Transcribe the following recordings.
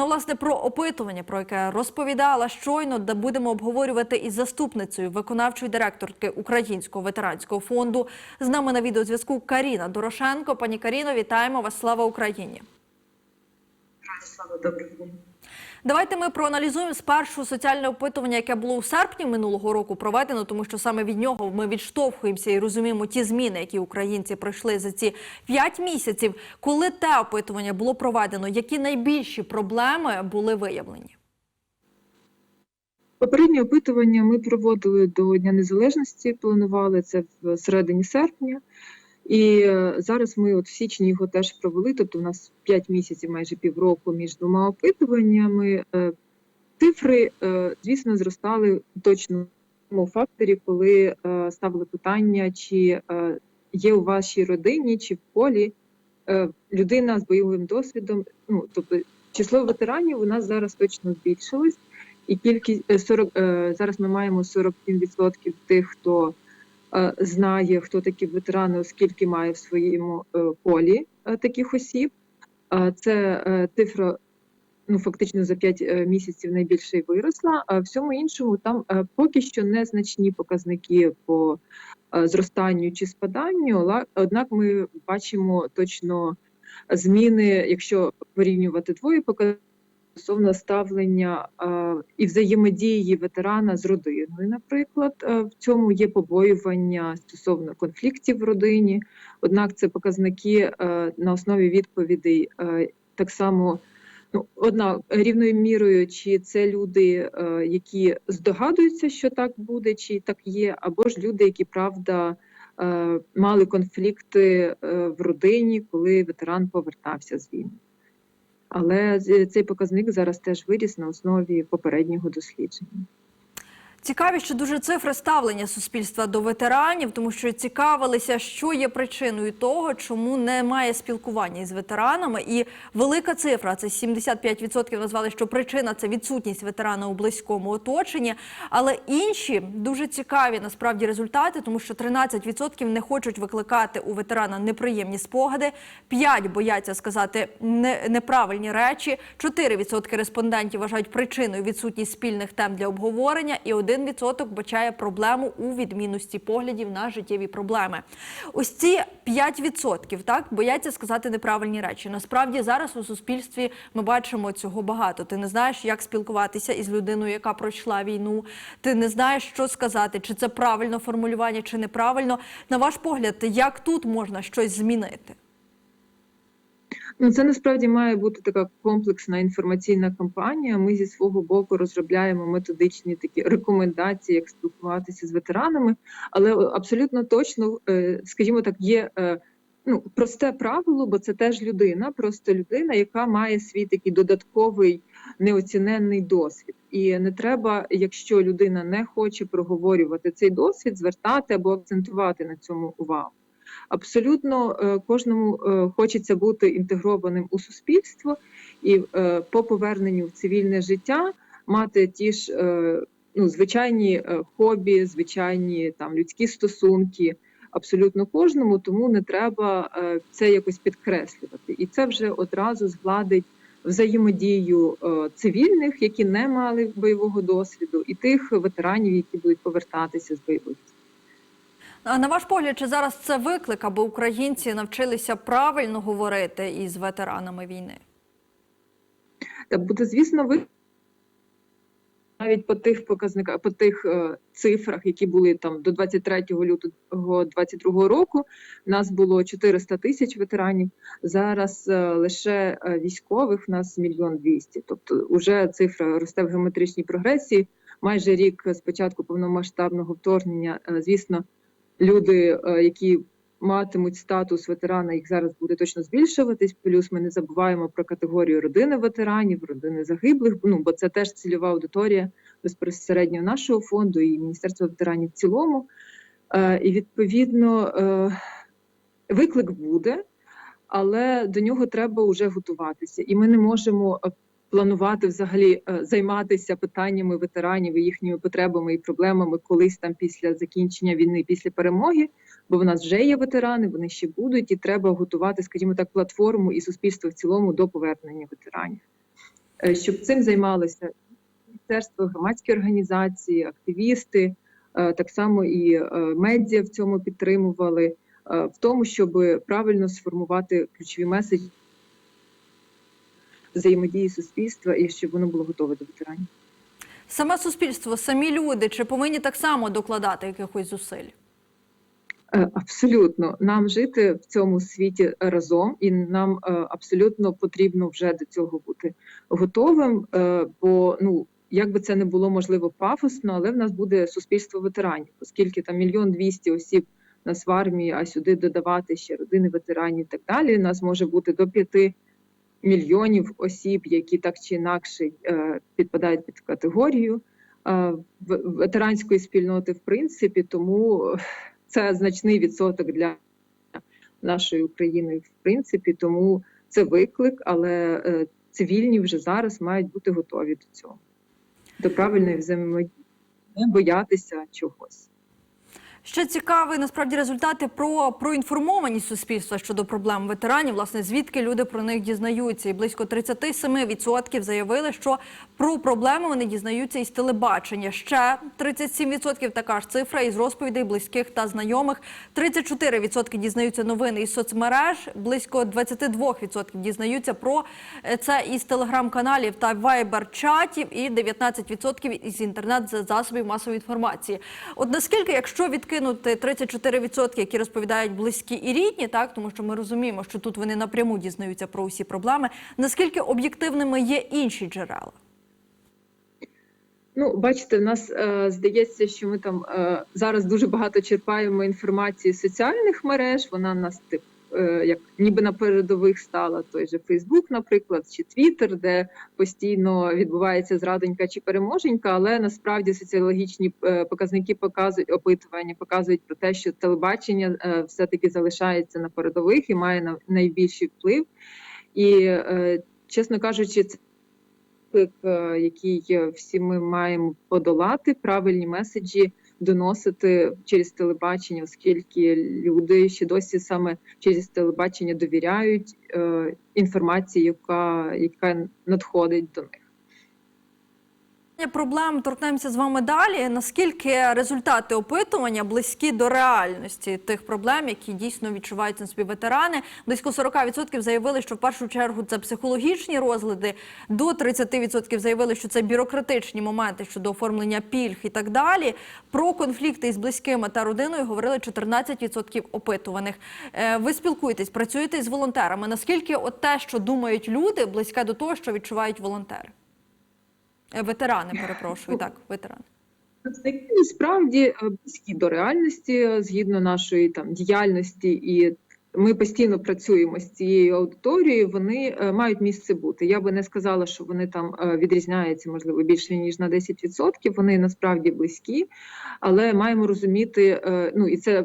Ну, власне, про опитування, про яке розповідала щойно, де будемо обговорювати із заступницею виконавчої директорки Українського ветеранського фонду. З нами на відеозв'язку Каріна Дорошенко. Пані Каріно, вітаємо вас! Слава Україні! Слава доброго дня. Давайте ми проаналізуємо спершу соціальне опитування, яке було у серпні минулого року проведено, тому що саме від нього ми відштовхуємося і розуміємо ті зміни, які українці пройшли за ці п'ять місяців. Коли те опитування було проведено, які найбільші проблеми були виявлені? Попереднє опитування ми проводили до Дня Незалежності, планували це в середині серпня. І е, зараз ми от в січні його теж провели, тобто у нас 5 місяців, майже півроку між двома опитуваннями. Е, Цифри, е, звісно, зростали точно тому факторі, коли ставили питання, чи є у вашій родині чи в полі людина з бойовим досвідом. Ну, тобто число ветеранів у нас зараз точно збільшилось, і кількість е, 40, е, зараз ми маємо 47% тих, хто знає, хто такі ветерани, оскільки має в своєму е, полі е, таких осіб. Е, Це е, цифра ну фактично за 5 місяців найбільше виросла. А всьому іншому там е, поки що незначні показники по е, зростанню чи спаданню. Однак ми бачимо точно зміни, якщо порівнювати двоє показників, стосовно ставлення е, і взаємодії ветерана з родиною. Наприклад, Е, в цьому є побоювання стосовно конфліктів в родині. Однак це показники е, на основі відповідей так само. Ну, одна рівною мірою, чи це люди, які здогадуються, що так буде, чи так є, або ж люди, які правда мали конфлікти в родині, коли ветеран повертався з війни. Але цей показник зараз теж виріс на основі попереднього дослідження. Цікаві, що дуже цифри ставлення суспільства до ветеранів, тому що цікавилися, що є причиною того, чому немає спілкування із ветеранами. І велика цифра це 75% назвали, що причина це відсутність ветерана у близькому оточенні. Але інші дуже цікаві насправді результати, тому що 13% не хочуть викликати у ветерана неприємні спогади, 5 бояться сказати неправильні речі, 4% респондентів вважають причиною відсутність спільних тем для обговорення, і 1% бачає проблему у відмінності поглядів на життєві проблеми. Ось ці 5% так бояться сказати неправильні речі. Насправді зараз у суспільстві ми бачимо цього багато. Ти не знаєш, як спілкуватися із людиною, яка пройшла війну. Ти не знаєш, що сказати, чи це правильно формулювання, чи неправильно. На ваш погляд, як тут можна щось змінити? Ну, це насправді має бути така комплексна інформаційна кампанія. Ми зі свого боку розробляємо методичні такі рекомендації, як спілкуватися з ветеранами, але абсолютно точно, е, скажімо так, є е, ну, просте правило, бо це теж людина, просто людина, яка має свій такий додатковий неоціненний досвід. І не треба, якщо людина не хоче проговорювати цей досвід, звертати або акцентувати на цьому увагу. Абсолютно е, кожному е, хочеться бути інтегрованим у суспільство і е, по поверненню в цивільне життя мати ті ж ну, звичайні хобі, звичайні там людські стосунки. Абсолютно кожному, тому не треба це якось підкреслювати. І це вже одразу згладить взаємодію цивільних, які не мали бойового досвіду, і тих ветеранів, які будуть повертатися з бойових. На ваш погляд, чи зараз це виклик, аби українці навчилися правильно говорити із ветеранами війни? Та буде, звісно, ви навіть по тих показниках, по тих е, цифрах, які були там до 23 лютого 22 року, нас було 400 тисяч ветеранів. Зараз е, лише е, військових нас мільйон двісті. Тобто, вже цифра росте в геометричній прогресії. Майже рік з початку повномасштабного вторгнення, е, звісно, люди, е, які матимуть статус ветерана, їх зараз буде точно збільшуватись. Плюс ми не забуваємо про категорію родини ветеранів, родини загиблих. Ну бо це теж цільова аудиторія безпосередньо нашого фонду і Міністерства ветеранів в цілому. Е, І відповідно е, виклик буде, але до нього треба вже готуватися, і ми не можемо. Планувати взагалі е, займатися питаннями ветеранів і їхніми потребами і проблемами колись там після закінчення війни, після перемоги, бо в нас вже є ветерани, вони ще будуть, і треба готувати, скажімо так, платформу і суспільство в цілому до повернення ветеранів. е, щоб цим займалися міністерство, громадські організації, активісти, е, так само і медіа в цьому підтримували, в тому, щоб правильно сформувати ключові меседжі взаємодії суспільства і щоб воно було готове до ветеранів. Саме суспільство, самі люди, чи повинні так само докладати якихось зусиль? Е, Абсолютно, нам жити в цьому світі разом, і нам е, абсолютно потрібно вже до цього бути готовим. е, Бо ну як би це не було можливо пафосно, але в нас буде суспільство ветеранів, оскільки там мільйон двісті осіб нас в армії, а сюди додавати ще родини ветеранів і так далі. Нас може бути до п'яти мільйонів осіб, які так чи інакше е, підпадають під категорію е, ветеранської спільноти, в принципі, тому це значний відсоток для нашої України, в принципі, тому це виклик, але е, цивільні вже зараз мають бути готові до цього, до правильної взаємодії, не боятися чогось. Ще цікаві насправді результати про проінформованість суспільства щодо проблем ветеранів. Власне, звідки люди про них дізнаються, і близько 37% заявили, що про проблеми вони дізнаються із телебачення. Ще 37% така ж цифра із розповідей близьких та знайомих. 34% дізнаються новини із соцмереж. Близько 22% дізнаються про е, це із телеграм-каналів та вайбер-чатів, і 19% із інтернет-засобів масової інформації. От наскільки, якщо відкинути 34%, які розповідають близькі і рідні, так тому що ми розуміємо, що тут вони напряму дізнаються про усі проблеми. Наскільки об'єктивними є інші джерела? Ну, бачите, в нас е, здається, що ми там е, зараз дуже багато черпаємо інформації з соціальних мереж. Вона нас тип е, як ніби на передових стала той же Фейсбук, наприклад, чи Твіттер, де постійно відбувається зрадонька чи переможенька, але насправді соціологічні е, показники показують опитування, показують про те, що телебачення е, все-таки залишається на передових і має на- найбільший вплив. І, е, чесно кажучи, це е, який е, всі ми маємо подолати, правильні меседжі доносити через телебачення, оскільки люди ще досі саме через телебачення довіряють е, інформації, яка, яка надходить до них. Проблем торкнемося з вами далі. Наскільки результати опитування близькі до реальності тих проблем, які дійсно відчувають на собі ветерани? Близько 40% заявили, що в першу чергу це психологічні розлади, до 30% заявили, що це бюрократичні моменти щодо оформлення пільг і так далі. Про конфлікти із близькими та родиною говорили 14% опитуваних. Е, Ви спілкуєтесь, працюєте з волонтерами. Наскільки от те, що думають люди, близьке до того, що відчувають волонтери? Е, Ветерани, перепрошую, так, ветерани. Які справді е, близькі до реальності е, згідно нашої там діяльності, і ми постійно працюємо з цією аудиторією. Вони мають місце бути. Я би не сказала, що вони там відрізняються, можливо, більше ніж на 10%. Вони насправді близькі, але маємо розуміти. Ну і це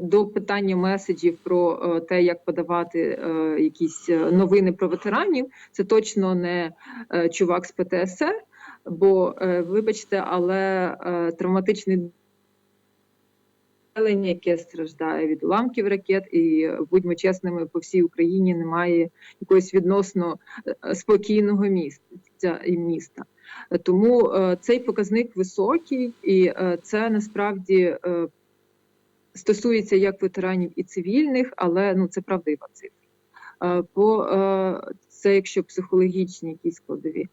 до питання меседжів про те, як подавати якісь новини про ветеранів. Це точно не чувак з ПТСР. Бо, е, вибачте, але е, травматичний населення, яке страждає від уламків ракет, і будьмо чесними, по всій Україні немає якогось відносно е, спокійного місця і міста. Тому цей показник високий, і це насправді стосується як ветеранів і цивільних, але ну це правдива цифра. По це якщо психологічні якісь складові,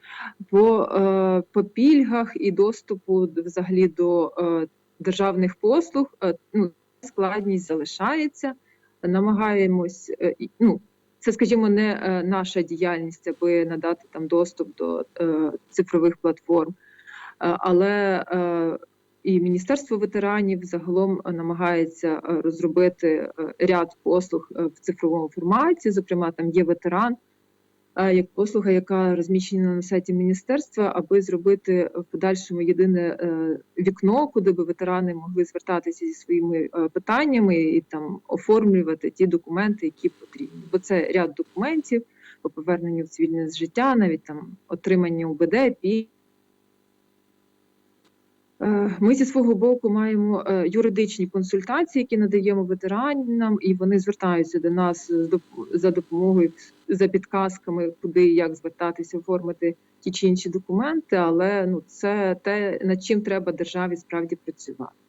по, е, по пільгах і доступу взагалі до е, державних послуг, е, ну, складність залишається. Намагаємось, е, ну, це, скажімо, не е, наша діяльність, аби надати там доступ до е, цифрових платформ, Е, але е, і Міністерство ветеранів загалом е, намагається е, розробити е, ряд послуг в цифровому форматі. Зокрема, там є ветеран, як послуга, яка розміщена на сайті міністерства, аби зробити в подальшому єдине е, вікно, куди би ветерани могли звертатися зі своїми е, питаннями і там оформлювати ті документи, які потрібні. Бо це ряд документів по поверненню в цивільне життя, навіть там отримання УБД, пі Ми зі свого боку маємо е, юридичні консультації, які надаємо ветеранам, і вони звертаються до нас за допомогою за підказками, куди як звертатися, оформити ті чи інші документи. Але ну це те, над чим треба державі справді працювати.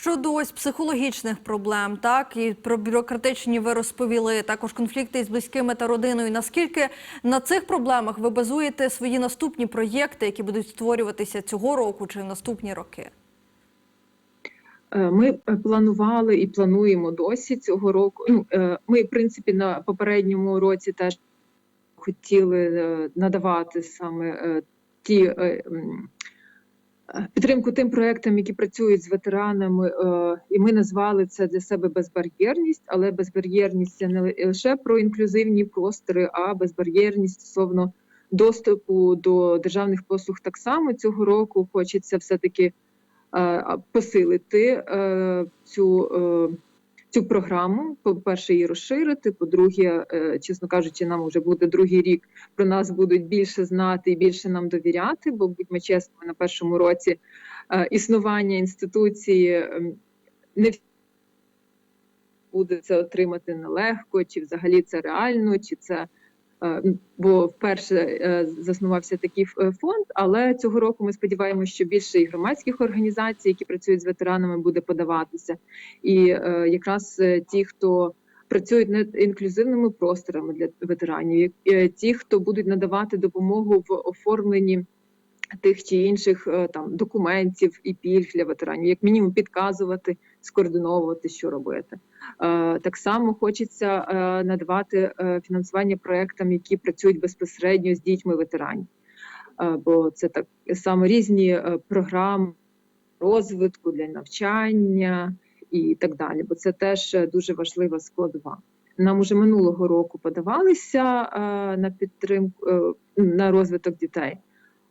Щодо ось психологічних проблем, так і про бюрократичні ви розповіли, також конфлікти із близькими та родиною. Наскільки на цих проблемах ви базуєте свої наступні проєкти, які будуть створюватися цього року чи в наступні роки? Е, Ми е, планували і плануємо досі цього року. Ну, е, ми, в принципі, на попередньому році теж хотіли надавати саме ті підтримку тим проектам, які працюють з ветеранами, е, і ми назвали це для себе безбар'єрність, але безбар'єрність це не лише про інклюзивні простори, а безбар'єрність стосовно доступу до державних послуг так само цього року. Хочеться все-таки е, посилити е, цю, е, цю програму. По-перше, її розширити. По-друге, е, чесно кажучи, нам вже буде другий рік. Про нас будуть більше знати і більше нам довіряти. Бо будьмо чесними, на першому році е, існування інституції ем, не буде це отримати нелегко, чи взагалі це реально, чи це. Е, Бо вперше е, заснувався такий е, фонд, але цього року ми сподіваємося, що більше і громадських організацій, які працюють з ветеранами, буде подаватися. І якраз ті, хто працюють над інклюзивними просторами для ветеранів, ті, хто будуть надавати допомогу в оформленні тих чи інших там документів і пільг для ветеранів, як мінімум підказувати, скоординовувати, що робити. Е, Так само хочеться е, надавати е, фінансування проектам, які працюють безпосередньо з дітьми ветеранів, бо це так саме різні програми розвитку для навчання і так далі. Бо це теж дуже важлива складова. Нам уже минулого року подавалися на підтримку на розвиток дітей.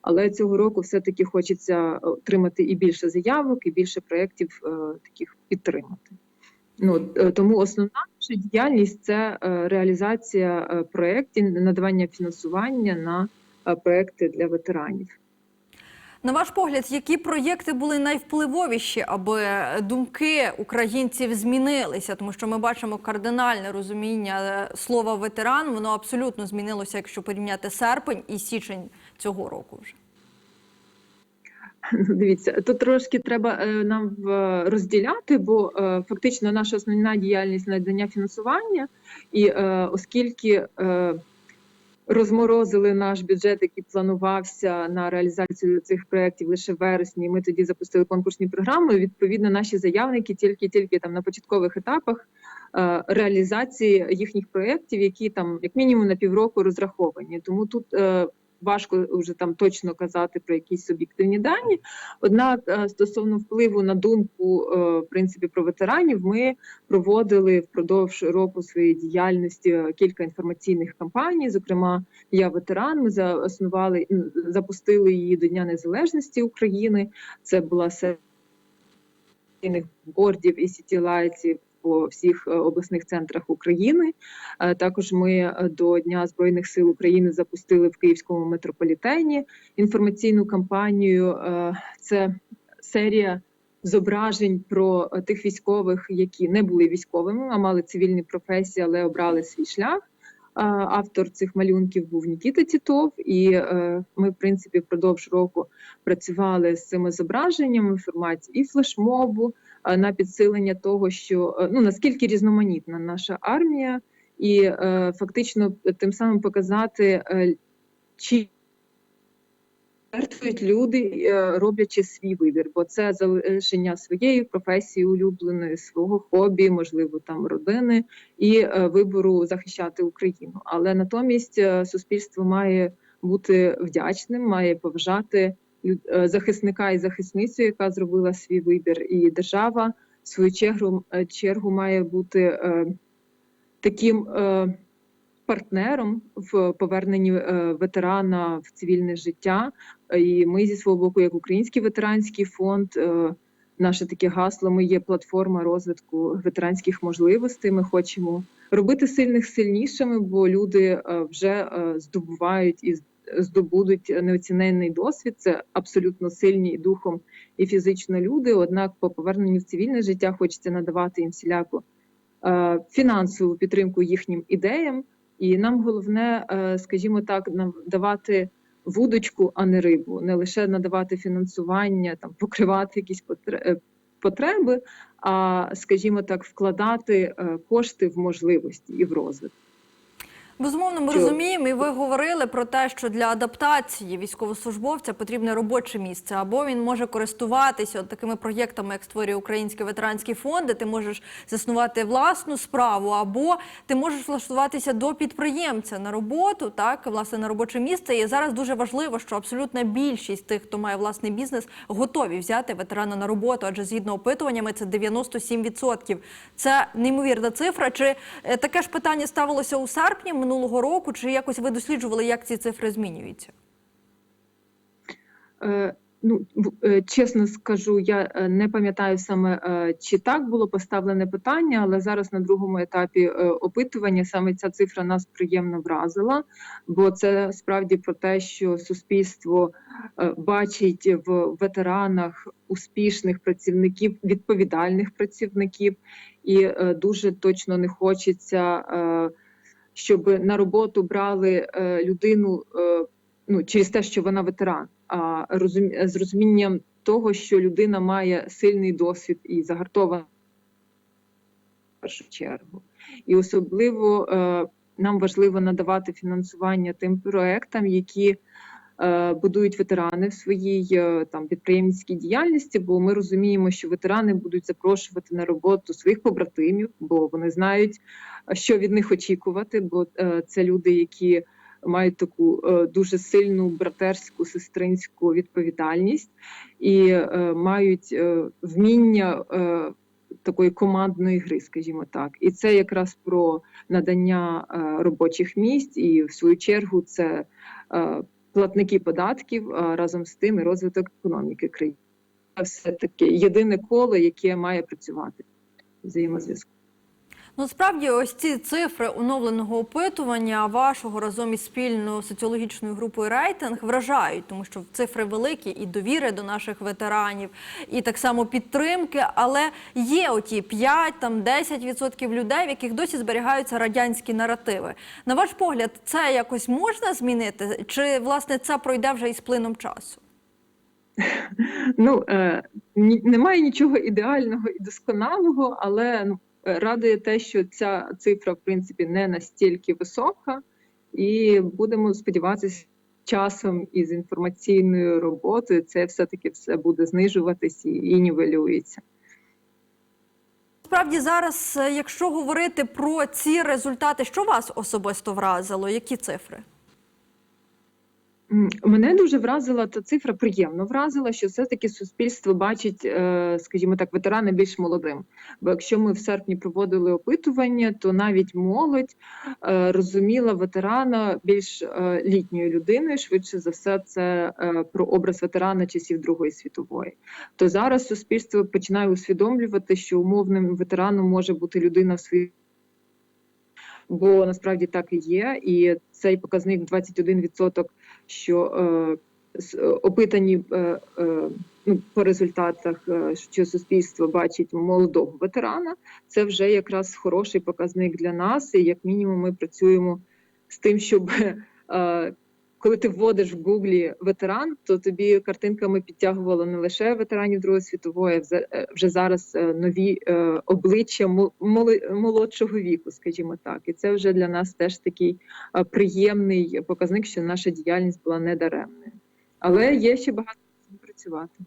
Але цього року все-таки хочеться отримати і більше заявок, і більше проєктів таких підтримати. Ну е, тому основна наша діяльність це е, реалізація е, проєктів, надавання фінансування на проекти для ветеранів. На ваш погляд, які проєкти були найвпливовіші, аби думки українців змінилися? Тому що ми бачимо кардинальне розуміння слова ветеран. Воно абсолютно змінилося, якщо порівняти серпень і січень цього року. Вже Дивіться, тут трошки треба е, нам е, розділяти, бо е, фактично наша основна діяльність надання фінансування, і оскільки розморозили наш бюджет, який планувався на реалізацію цих проєктів лише в вересні, ми тоді запустили конкурсні програми. Відповідно, наші заявники тільки-тільки там на початкових етапах реалізації їхніх проєктів, які там як мінімум на півроку розраховані. Тому тут важко вже там точно казати про якісь суб'єктивні дані. Однак, е, стосовно впливу на думку е, в принципі про ветеранів, ми проводили впродовж року своєї діяльності е, кілька інформаційних кампаній. Зокрема, я ветеран. Ми заснували запустили її до Дня Незалежності України. Це була серія бордів і сітілайтів по всіх е, обласних центрах України. Е, Також ми е, до Дня Збройних сил України запустили в Київському метрополітені інформаційну кампанію. Це серія зображень про тих військових, які не були військовими, а мали цивільні професії, але обрали свій шлях. Автор цих малюнків був Нікіта Тітов, і ми, в принципі, впродовж року працювали з цими зображеннями в форматі і флешмобу на підсилення того, що е, ну наскільки різноманітна наша армія, і е, фактично тим самим показати, е, чи жертвують люди, е, роблячи свій вибір, бо це залишення своєї професії улюбленої, свого хобі, можливо, там родини і е, вибору захищати Україну. Але натомість е, суспільство має бути вдячним, має поважати е, захисника і захисницю, яка зробила свій вибір, і держава в свою чергу, е, чергу має бути е, таким е, партнером в поверненні е, ветерана в цивільне життя. І ми зі свого боку, як Український ветеранський фонд, е, наше таке гасло. Ми є платформа розвитку ветеранських можливостей. Ми хочемо робити сильних сильнішими, бо люди е, вже е, здобувають і здобудуть неоціненний досвід. Це абсолютно сильні духом і фізично люди. Однак, по поверненню в цивільне життя хочеться надавати їм всіляку е, фінансову підтримку їхнім ідеям. І нам головне, е, скажімо так, давати вудочку, а не рибу, не лише надавати фінансування, там покривати якісь е, потреби, а скажімо так, вкладати кошти в можливості і в розвиток. Безумовно, ми розуміємо, і ви говорили про те, що для адаптації військовослужбовця потрібне робоче місце, або він може користуватися от такими проєктами, як створює Український ветеранський фонд, де ти можеш заснувати власну справу, або ти можеш влаштуватися до підприємця на роботу, так власне на робоче місце. І зараз дуже важливо, що абсолютна більшість тих, хто має власний бізнес, готові взяти ветерана на роботу, адже згідно опитуваннями це 97%. Це неймовірна цифра. Чи е, таке ж питання ставилося у серпні минулого року? Чи якось ви досліджували, як ці цифри змінюються? Е, Ну, е, чесно скажу, я е, не пам'ятаю саме, е, чи так було поставлене питання, але зараз на другому етапі опитування саме ця цифра нас приємно вразила, бо це справді про те, що суспільство бачить в ветеранах успішних працівників, відповідальних працівників, і дуже точно не хочеться, щоб на роботу брали е, людину е, ну, через те, що вона ветеран, а розум з розумінням того, що людина має сильний досвід і загартована в першу чергу. І особливо е, нам важливо надавати фінансування тим проектам, які будують ветерани в своїй е, там підприємницькій діяльності, бо ми розуміємо, що ветерани будуть запрошувати на роботу своїх побратимів, бо вони знають, що від них очікувати, бо е, це люди, які мають таку е, дуже сильну братерську сестринську відповідальність і е, мають е, вміння е, такої командної гри, скажімо так. І це якраз про надання е, робочих місць, і в свою чергу це е, платники податків разом з тим і розвиток економіки країни. Це все таки єдине коло, яке має працювати взаємозв'язку. Ну, справді, ось ці цифри оновленого опитування вашого разом із спільною соціологічною групою рейтинг вражають, тому що цифри великі і довіри до наших ветеранів, і так само підтримки. Але є оті 5 там 10% людей, в яких досі зберігаються радянські наративи. На ваш погляд, це якось можна змінити? Чи власне це пройде вже із плином часу? Ну е, немає нічого ідеального і досконалого, але ну, радує те, що ця цифра в принципі не настільки висока, і будемо сподіватися, часом із інформаційною роботою це все-таки все буде знижуватись і, нівелюється. Справді зараз, е, якщо говорити про ці результати, що вас особисто вразило? Які цифри? Мене дуже вразила та цифра, приємно вразила, що все-таки суспільство бачить, е, скажімо так, ветерани більш молодим. Бо якщо ми в серпні проводили опитування, то навіть молодь е, розуміла ветерана більш е, літньою людиною. Швидше за все, це про образ ветерана часів Другої світової. То зараз суспільство починає усвідомлювати, що умовним ветераном може бути людина в своїй бо насправді так і є, і цей показник 21%, що е, е, опитані е, ну, по результатах, що суспільство бачить молодого ветерана, це вже якраз хороший показник для нас. І як мінімум, ми працюємо з тим, щоб коли ти вводиш в Гуглі ветеран, то тобі картинками підтягувало не лише ветеранів Другої світової, а е, вже зараз е, нові е, обличчя мо- молодшого віку, скажімо так. І це вже для нас теж такий приємний показник, що наша діяльність була недаремною. Але є ще багато працювати.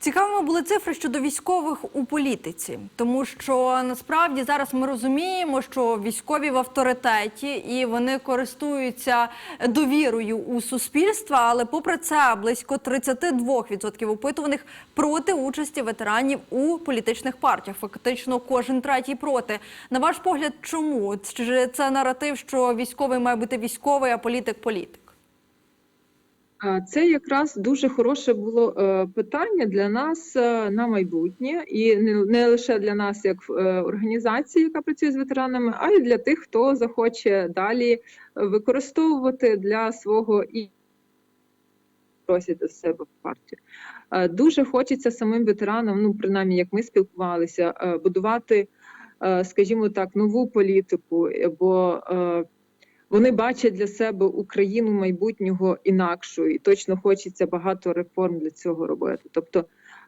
Цікавими були цифри щодо військових у політиці, тому що насправді зараз ми розуміємо, що військові в авторитеті і вони користуються довірою у суспільства. Але попри це, близько 32% опитуваних проти участі ветеранів у політичних партіях. Фактично, кожен третій проти. На ваш погляд, чому чи це наратив, що військовий має бути військовий, а політик політик? Це якраз дуже хороше було е, питання для нас е, на майбутнє, і не, лише для нас, як е, організації, яка працює з ветеранами, а й для тих, хто захоче далі використовувати для свого і просять до себе в партію. Дуже хочеться самим ветеранам, ну принаймні, як ми спілкувалися, будувати, скажімо так, нову політику, бо вони бачать для себе Україну майбутнього інакшою, і точно хочеться багато реформ для цього робити. Тобто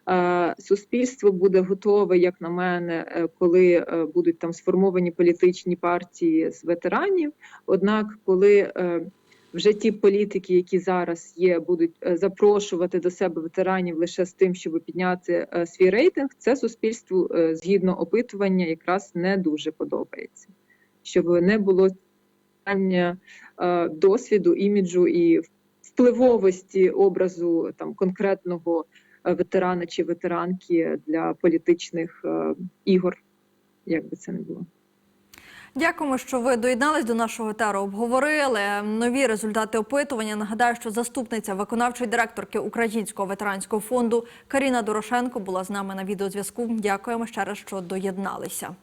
е, суспільство буде готове, як на мене, е, коли е, будуть там сформовані політичні партії з ветеранів. Однак, коли вже ті політики, які зараз є, будуть запрошувати до себе ветеранів лише з тим, щоб підняти свій рейтинг, це суспільству згідно опитування якраз не дуже подобається, щоб не було питання е, досвіду, іміджу і впливовості образу там конкретного е, ветерана чи ветеранки для політичних е, ігор, як би це не було. Дякуємо, що ви доєднались до нашого етеру. Обговорили нові результати опитування. Нагадаю, що заступниця виконавчої директорки Українського ветеранського фонду Каріна Дорошенко була з нами на відеозв'язку. Дякуємо ще раз, що доєдналися.